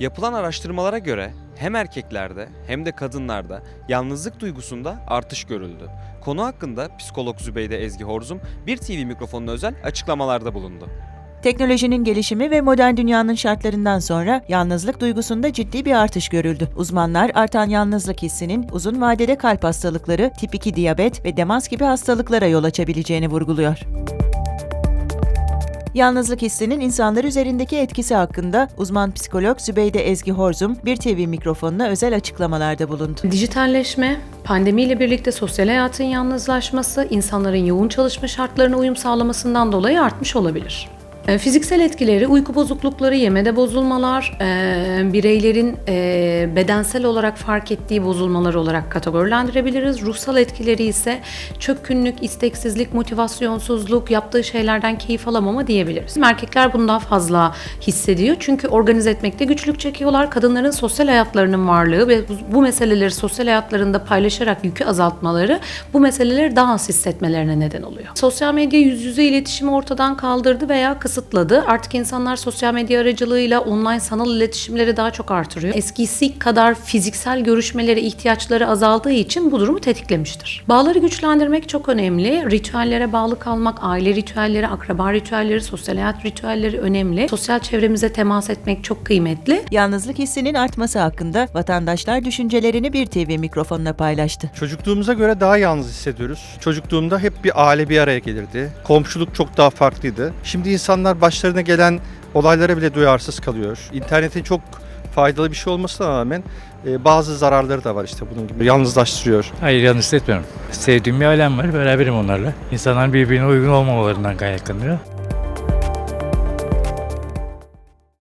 Yapılan araştırmalara göre hem erkeklerde hem de kadınlarda yalnızlık duygusunda artış görüldü. Konu hakkında psikolog Zübeyde Ezgi Horzum bir TV mikrofonuna özel açıklamalarda bulundu. Teknolojinin gelişimi ve modern dünyanın şartlarından sonra yalnızlık duygusunda ciddi bir artış görüldü. Uzmanlar artan yalnızlık hissinin uzun vadede kalp hastalıkları, tip 2 diyabet ve demans gibi hastalıklara yol açabileceğini vurguluyor. Yalnızlık hissinin insanlar üzerindeki etkisi hakkında uzman psikolog Zübeyde Ezgi Horzum bir TV mikrofonuna özel açıklamalarda bulundu. Dijitalleşme, pandemiyle birlikte sosyal hayatın yalnızlaşması, insanların yoğun çalışma şartlarına uyum sağlamasından dolayı artmış olabilir. E, Fiziksel etkileri, uyku bozuklukları, yemede bozulmalar, e, bireylerin e, bedensel olarak fark ettiği bozulmalar olarak kategorilendirebiliriz. Ruhsal etkileri ise çökkünlük, isteksizlik, motivasyonsuzluk, yaptığı şeylerden keyif alamama diyebiliriz. Erkekler bunu daha fazla hissediyor çünkü organize etmekte güçlük çekiyorlar. Kadınların sosyal hayatlarının varlığı ve bu- meseleleri sosyal hayatlarında paylaşarak yükü azaltmaları bu meseleleri daha az hissetmelerine neden oluyor. Sosyal medya yüz yüze iletişimi ortadan kaldırdı veya kısıtladı. Artık insanlar sosyal medya aracılığıyla online sanal iletişimleri daha çok artırıyor. Eskisi kadar fiziksel görüşmelere ihtiyaçları azaldığı için bu durumu tetiklemiştir. Bağları güçlendirmek çok önemli. Ritüellere bağlı kalmak, aile ritüelleri, akraba ritüelleri, sosyal hayat ritüelleri önemli. Sosyal çevremize temas etmek çok kıymetli. Yalnızlık hissinin artması hakkında vatandaşlar düşüncelerini bir TV mikrofonuna paylaştı. Çocukluğumuza göre daha yalnız hissediyoruz. Çocukluğumda hep bir aile bir araya gelirdi. Komşuluk çok daha farklıydı. Şimdi insanlar başlarına gelen olaylara bile duyarsız kalıyor. İnternetin çok faydalı bir şey olmasına rağmen e, bazı zararları da var işte bunun gibi. Yalnızlaştırıyor. Hayır yalnız hissetmiyorum. Sevdiğim bir ailem var, beraberim onlarla. İnsanlar birbirine uygun olmamalarından kaynaklanıyor.